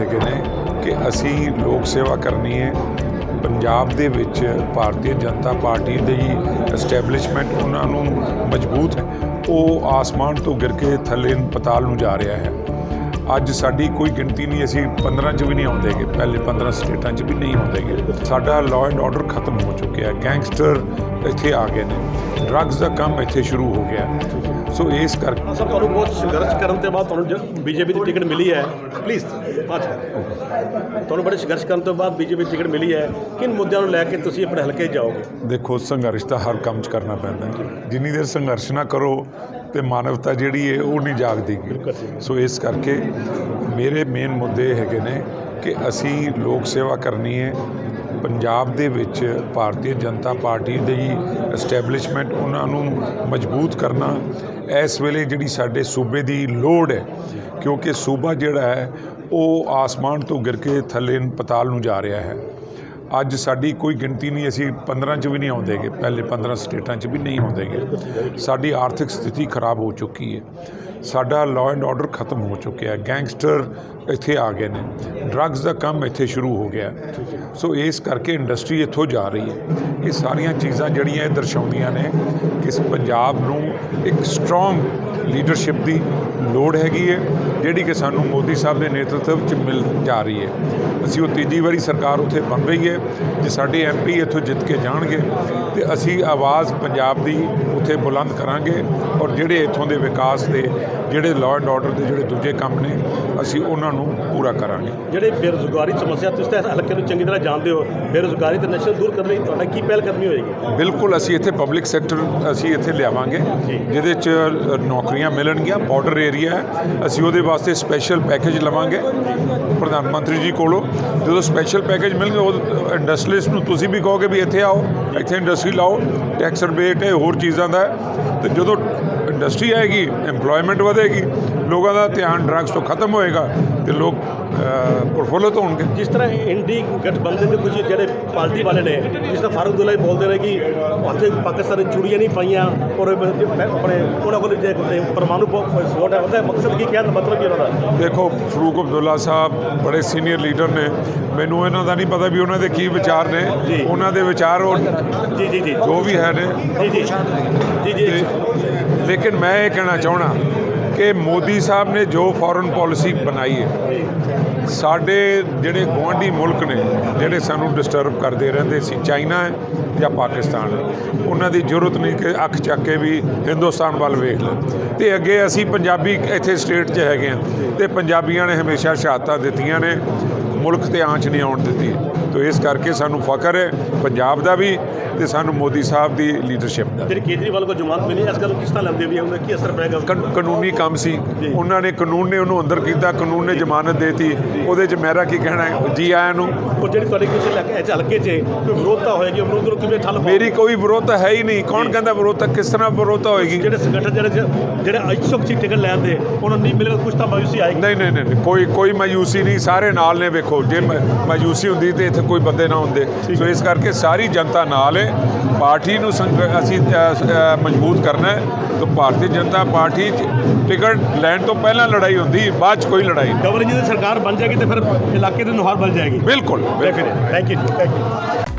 ਹੈਗੇ ਨੇ ਕਿ ਅਸੀਂ ਲੋਕ ਸੇਵਾ ਕਰਨੀ ਹੈ। ਪੰਜਾਬ ਦੇ ਵਿੱਚ ਭਾਰਤੀ ਜਨਤਾ ਪਾਰਟੀ ਦੀ ਐਸਟੈਬਲਿਸ਼ਮੈਂਟ ਉਹਨਾਂ ਨੂੰ ਮਜ਼ਬੂਤ ਹੈ। ਉਹ ਆਸਮਾਨ ਤੋਂ ਗਿਰ ਕੇ ਥੱਲੇ ਪਤਾਲ ਨੂੰ ਜਾ ਰਿਹਾ ਹੈ। ਅੱਜ ਸਾਡੀ ਕੋਈ ਗਿਣਤੀ ਨਹੀਂ ਅਸੀਂ 15 ਚ ਵੀ ਨਹੀਂ ਆਉਂਦੇਗੇ ਪਹਿਲੇ 15 ਸਟੇਟਾਂ ਚ ਵੀ ਨਹੀਂ ਆਉਂਦੇਗੇ ਸਾਡਾ ਲਾਅ ਐਂਡ ਆਰਡਰ ਖਤਮ ਹੋ ਚੁੱਕਿਆ ਹੈ। ਗੈਂਗਸਟਰ ਇੱਥੇ ਆ ਗਏ ਨੇ। ਡਰੱਗਸ ਦਾ ਕੰਮ ਇੱਥੇ ਸ਼ੁਰੂ ਹੋ ਗਿਆ। ਸੋ ਇਸ ਕਰਕੇ ਸਰ ਤੁਹਾਨੂੰ ਬਹੁਤ ਸੰਘਰਸ਼ ਕਰਨ ਤੋਂ ਬਾਅਦ ਤੁਹਾਨੂੰ ਬੀਜੇਪੀ ਦੀ ਟਿਕਟ ਮਿਲੀ ਹੈ ਪਲੀਜ਼ ਬਾਤ ਤੁਹਾਨੂੰ ਬੜੇ ਸੰਘਰਸ਼ ਕਰਨ ਤੋਂ ਬਾਅਦ ਬੀਜੇਪੀ ਦੀ ਟਿਕਟ ਮਿਲੀ ਹੈ। ਕਿਨ ਮੁੱਦਿਆਂ ਨੂੰ ਲੈ ਕੇ ਤੁਸੀਂ ਆਪਣੇ ਹਲਕੇ ਜਾਓਗੇ? ਦੇਖੋ ਸੰਘਰਸ਼ ਤਾਂ ਹਰ ਕੰਮ 'ਚ ਕਰਨਾ ਪੈਂਦਾ ਜਿੰਨੀ ਦੇਰ ਸੰਘਰਸ਼ ਨਾ ਕਰੋ ਤੇ ਮਾਨਵਤਾ ਜਿਹੜੀ ਹੈ ਉਹ ਨਹੀਂ ਜਾਗਦੀ। ਸੋ ਇਸ ਕਰਕੇ ਮੇਰੇ ਮੇਨ ਮੁੱਦੇ ਹੈਗੇ ਨੇ ਕਿ ਅਸੀਂ ਲੋਕ ਸੇਵਾ ਕਰਨੀ ਹੈ ਪੰਜਾਬ ਦੇ ਵਿੱਚ ਭਾਰਤੀ ਜਨਤਾ ਪਾਰਟੀ ਦੀ ਐਸਟੈਬਲਿਸ਼ਮੈਂਟ ਉਹਨਾਂ ਨੂੰ ਮਜ਼ਬੂਤ ਕਰਨਾ, ਇਸ ਵੇਲੇ ਜਿਹੜੀ ਸਾਡੇ ਸੂਬੇ ਦੀ ਲੋੜ ਹੈ ਕਿਉਂਕਿ ਸੂਬਾ ਜਿਹੜਾ ਹੈ, ਉਹ ਆਸਮਾਨ ਤੋਂ ਗਿਰ ਕੇ ਥੱਲੇ ਪਤਾਲ ਨੂੰ ਜਾ ਰਿਹਾ ਹੈ। ਅੱਜ ਸਾਡੀ ਕੋਈ ਗਿਣਤੀ ਨਹੀਂ, ਅਸੀਂ 15 ਚ ਵੀ ਨਹੀਂ ਆਉਂਦੇਗੇ ਪਹਿਲੇ 15 ਸਟੇਟਾਂ ਚ ਵੀ ਨਹੀਂ ਆਉਂਦੇਗੇ ਸਾਡੀ ਆਰਥਿਕ ਸਥਿਤੀ ਖਰਾਬ ਹੋ ਚੁੱਕੀ ਹੈ। ਸਾਡਾ ਲਾਅ ਐਂਡ ਆਰਡਰ ਖਤਮ ਹੋ ਚੁੱਕਿਆ ਹੈ। ਗੈਂਗਸਟਰ ਇੱਥੇ ਆ ਗਏ ਨੇ। ਡਰੱਗਸ ਦਾ ਕੰਮ ਇੱਥੇ ਸ਼ੁਰੂ ਹੋ ਗਿਆ। ਸੋ ਇਸ ਕਰਕੇ ਇੰਡਸਟਰੀ ਇੱਥੋਂ ਜਾ ਰਹੀ ਹੈ। ਇਹ ਸਾਰੀਆਂ ਚੀਜ਼ਾਂ ਜਿਹੜੀਆਂ ਇਹ ਦਰਸਾਉਂਦੀਆਂ ਨੇ ਕਿ ਪੰਜਾਬ ਨੂੰ ਇੱਕ ਸਟਰੋਂਗ ਲੀਡਰਸ਼ਿਪ ਦੀ ਲੋੜ ਹੈਗੀ ਹੈ, ਜਿਹੜੀ ਕਿ ਸਾਨੂੰ ਮੋਦੀ ਸਾਹਿਬ ਦੇ ਨੇਤਰਤਵ 'ਚ ਮਿਲ ਜਾ ਰਹੀ ਹੈ। ਅਸੀਂ ਉਹ ਤੀਜੀ ਵਾਰੀ ਸਰਕਾਰ ਉੱਥੇ ਬਣ ਰਹੀ ਹੈ, ਜੇ ਸਾਡੇ ਐਮਪੀ ਇੱਥੋਂ ਜਿੱਤ ਕੇ ਜਾਣਗੇ, ਤੇ ਅਸੀਂ ਆਵਾਜ਼ ਪੰਜਾਬ ਦੀ ਉੱਥੇ ਬੁਲੰਦ ਕਰਾਂਗੇ ਔਰ ਜਿਹੜੇ ਇੱਥੋਂ ਦੇ ਵਿਕਾਸ ਦੇ, ਜਿਹੜੇ ਲਾਅ ਐਂਡ ਆਰਡਰ ਦੇ ਜਿਹੜੇ ਦੂਜੇ ਕੰਮ ਨੇ, ਅਸੀਂ ਉਹਨਾਂ ਨੂੰ ਪੂਰਾ ਕਰਾਂਗੇ। ਜਿਹੜੇ ਬੇਰੁਜ਼ਗਾਰੀ ਸਮੱਸਿਆ ਤੁਸੀਂ ਤਾਂ ਇਸ ਹਲਕੇ ਨੂੰ ਚੰਗੀ ਤਰ੍ਹਾਂ ਜਾਣਦੇ ਹੋ ਬੇਰੁਜ਼ਗਾਰੀ ਤੇ ਨਸ਼ਾ ਦੂਰ ਕਰਨ ਲਈ ਤੁਹਾਡਾ ਕੀ ਪਹਿਲ ਕਰਨੀ ਹੋਏਗੀ? ਬਿਲਕੁਲ ਅਸੀਂ ਇੱਥੇ ਪਬਲਿਕ ਸੈਕਟਰ ਅਸੀਂ ਇੱਥੇ ਲਿਆਵਾਂਗੇ ਜਿਹਦੇ 'ਚ ਨੌਕਰੀਆਂ ਮਿਲਣਗੀਆਂ ਬਾਰਡਰ ਏਰੀਆ ਹੈ। ਅਸੀਂ ਉਹਦੇ ਵਾਸਤੇ ਸਪੈਸ਼ਲ ਪੈਕੇਜ ਲਵਾਂਗੇ ਪ੍ਰਧਾਨ ਮੰਤਰੀ ਜੀ ਕੋਲੋਂ। ਜਦੋਂ ਸਪੈਸ਼ਲ ਪੈਕੇਜ ਮਿਲਣਗੇ ਉਹ ਇੰਡਸਟਰੀਲਿਸਟ ਨੂੰ ਤੁਸੀਂ ਵੀ ਕਹੋਗੇ ਵੀ ਇੱਥੇ ਆਓ ਇੱਥੇ ਇੰਡਸਟਰੀ ਲਾਓ ਟੈਕਸ ਰਿਬੇਟ ਹੈ ਹੋਰ ਚੀਜ਼ਾਂ ਦਾ ਤੇ ਜਦੋਂ ਇੰਡਸਟਰੀ ਆਏਗੀ EMPLOYMENT ਵਧੇਗੀ ਲੋਕਾਂ ਦਾ ਧਿਆਨ ਡਰੱਗਸ ਤੋਂ ਖਤਮ ਹੋਏਗਾ ਤੇ ਲੋਕ ਪ੍ਰਫੁੱਲਤ ਹੋਣਗੇ। ਜਿਸ ਤਰ੍ਹਾਂ ਇੰਡੀ ਗਠਬੰਧਨ ਦੇ ਕੁਝ ਜਿਹੜੇ ਪਾਰਟੀ ਵਾਲੇ ਨੇ ਜਿਸ ਤਰ੍ਹਾਂ ਫਾਰੂਕ ਦੁੱਲਾ ਬੋਲਦੇ ਨੇ ਕਿ ਉੱਥੇ ਪਾਕਿਸਤਾਨ ਨੇ ਚੂੜੀਆਂ ਨਹੀਂ ਪਾਈਆਂ ਔਰ ਆਪਣੇ ਉਹਨਾਂ ਕੋਲ ਜੇ ਪਰਮਾਣੂ ਸਪੋਰਟ ਹੈ ਉਹਦਾ ਮਕਸਦ ਕੀ ਕਹਿਣ ਦਾ ਮਤਲਬ ਕੀ ਉਹਨਾਂ ਦਾ? ਦੇਖੋ ਫਰੂਕ ਅਬਦੁੱਲਾ ਸਾਹਿਬ ਬੜੇ ਸੀਨੀਅਰ ਲੀਡਰ ਨੇ। ਮੈਨੂੰ ਇਹਨਾਂ ਦਾ ਨਹੀਂ ਪਤਾ ਵੀ ਉਹਨਾਂ ਦੇ ਕੀ ਵਿਚਾਰ ਨੇ। ਉਹਨਾਂ ਦੇ ਵਿਚਾਰ ਉਹ ਜੀ ਜੀ ਜੀ। ਜੋ ਵੀ ਹੈ ਨੇ। ਜੀ ਜੀ। ਜੀ ਜੀ। ਤੇ ਲੇਕਿਨ ਮੈਂ ਇਹ ਕਹਿਣਾ ਚਾਹਣਾ ਕਿ ਮੋਦੀ ਸਾਹਿਬ ਨੇ ਜੋ ਫੋਰਨ ਪਾਲਿਸੀ ਬਣਾਈ ਹੈ, ਸਾਡੇ ਜਿਹੜੇ ਗੁਆਂਢੀ ਮੁਲਕ ਨੇ, ਜਿਹੜੇ ਸਾਨੂੰ ਡਿਸਟਰਬ ਕਰਦੇ ਰਹਿੰਦੇ ਸੀ ਚਾਈਨਾ ਹੈ ਜਾਂ ਪਾਕਿਸਤਾਨ ਹੈ, ਉਹਨਾਂ ਦੀ ਜ਼ਰੂਰਤ ਨਹੀਂ ਕਿ ਅੱਖ ਚੱਕ ਕੇ ਵੀ ਹਿੰਦੁਸਤਾਨ ਵੱਲ ਵੇਖ ਲੈ ਤੇ ਅੱਗੇ ਅਸੀਂ ਪੰਜਾਬੀ ਇੱਥੇ ਸਟੇਟ 'ਚ ਹੈਗੇ ਆ ਤੇ ਪੰਜਾਬੀਆਂ ਨੇ ਹਮੇਸ਼ਾ ਸ਼ਹਾਦਤਾਂ ਦਿੱਤੀਆਂ ਨੇ, ਮੁਲਕ ਤੇ ਆਂਚ ਨਹੀਂ ਆਉਣ ਦਿੱਤੀ। ਤੋ ਇਸ ਕਰਕੇ ਸਾਨੂੰ ਫਖਰ ਹੈ, ਪੰਜਾਬ ਦਾ ਵੀ ਤੇ ਸਾਨੂੰ ਮੋਦੀ ਸਾਹਿਬ ਦੀ ਲੀਡਰਸ਼ਿਪ ਦਾ। ਜਿਹੜੀ ਕੇਜਰੀਵਾਲ ਕੋ ਜ਼ਮਾਨਤ ਮਿਲੀ ਇਸ ਗੱਲ ਨੂੰ ਕਿਸ ਤਰ੍ਹਾਂ ਲੈਂਦੇ ਵੀ ਉਹਦਾ ਕੀ ਅਸਰ ਕਾਨ- ਕਾਨੂੰਨੀ ਕੰਮ ਸੀ। ਉਹਨਾਂ ਨੇ ਕਾਨੂੰਨ ਨੇ ਉਹਨੂੰ ਅੰਦਰ ਕੀਤਾ ਕਾਨੂੰਨ ਨੇ ਜ਼ਮਾਨਤ ਦੇਤੀ। ਉਹਦੇ 'ਚ ਮੇਰਾ ਕੀ ਕਹਿਣਾ ਹੈ? ਜੀ ਆਇਆਂ ਨੂੰ। ਉਹ ਜਿਹੜੀ ਤੁਹਾਡੇ ਕਿਸੇ ਇਸ ਹਲਕੇ 'ਚ ਕੋਈ ਵਿਰੋਧਤਾ ਹੋਏਗੀ? ਵਿਰੋਧ ਨੂੰ ਕਿਵੇਂ ਠੱਲ? ਮੇਰੀ ਕੋਈ ਵਿਰੋਧਤਾ ਹੈ ਹੀ ਨਹੀਂ। ਕੌਣ ਕਹਿੰਦਾ ਵਿਰੋਧਤਾ? ਕਿਸ ਤਰ੍ਹਾਂ ਵਿਰੋਧਤਾ ਹੋਏਗੀ? ਜਿਹੜੇ ਸੰਗਠਨ ਜਿਹੜੇ ਜਿਹੜੇ ਇਛੁਕ ਸੀ ਟਿਕਟ ਲੈਣ ਦੇ ਉਹਨਾਂ ਨਹੀਂ ਮਿਲੇਗਾ ਕੁਝ ਤਾਂ ਮਾਯੂਸੀ ਆਏਗੀ। ਨਹੀਂ ਨਹੀਂ ਨਹੀਂ ਕੋਈ ਕੋਈ ਮਾਯੂਸੀ ਨਹੀਂ। ਸਾਰੇ ਨਾਲ ਨੇ ਵੇਖੋ। ਜੇ ਮ- ਮਾਯੂਸੀ ਹੁੰਦੀ ਤੇ ਇੱਥੇ ਕੋਈ ਬੰਦੇ ਨਾ ਹੁੰਦੇ। ਸੋ ਇਸ ਕਰਕੇ ਸਾਰੀ ਜਨਤਾ ਨਾਲ ਹੈ ਪਾਰਟੀ ਨੂੰ ਅਸੀਂ ਮਜ਼ਬੂਤ ਕਰਨਾ ਹੈ। ਤਾਂ ਭਾਰਤੀ ਜਨਤਾ ਪਾਰਟੀ 'ਚ ਟਿਕਟ ਲੈਣ ਤੋਂ ਪਹਿਲਾਂ ਲੜਾਈ ਹੁੰਦੀ ਬਾਅਦ 'ਚ ਕੋਈ ਲੜਾਈ ਨਹੀਂ। ਗਵਰਨਰ ਜੀ ਦੀ ਸਰਕਾਰ ਬਣ ਜਾਏਗੀ ਤੇ ਫਿਰ ਇਲਾਕੇ ਦੀ ਨੁਹਾਰ ਬਣ ਜਾਏਗੀ। ਬਿਲਕੁਲ ਬਿਲਕੁਲ। Thank you thank you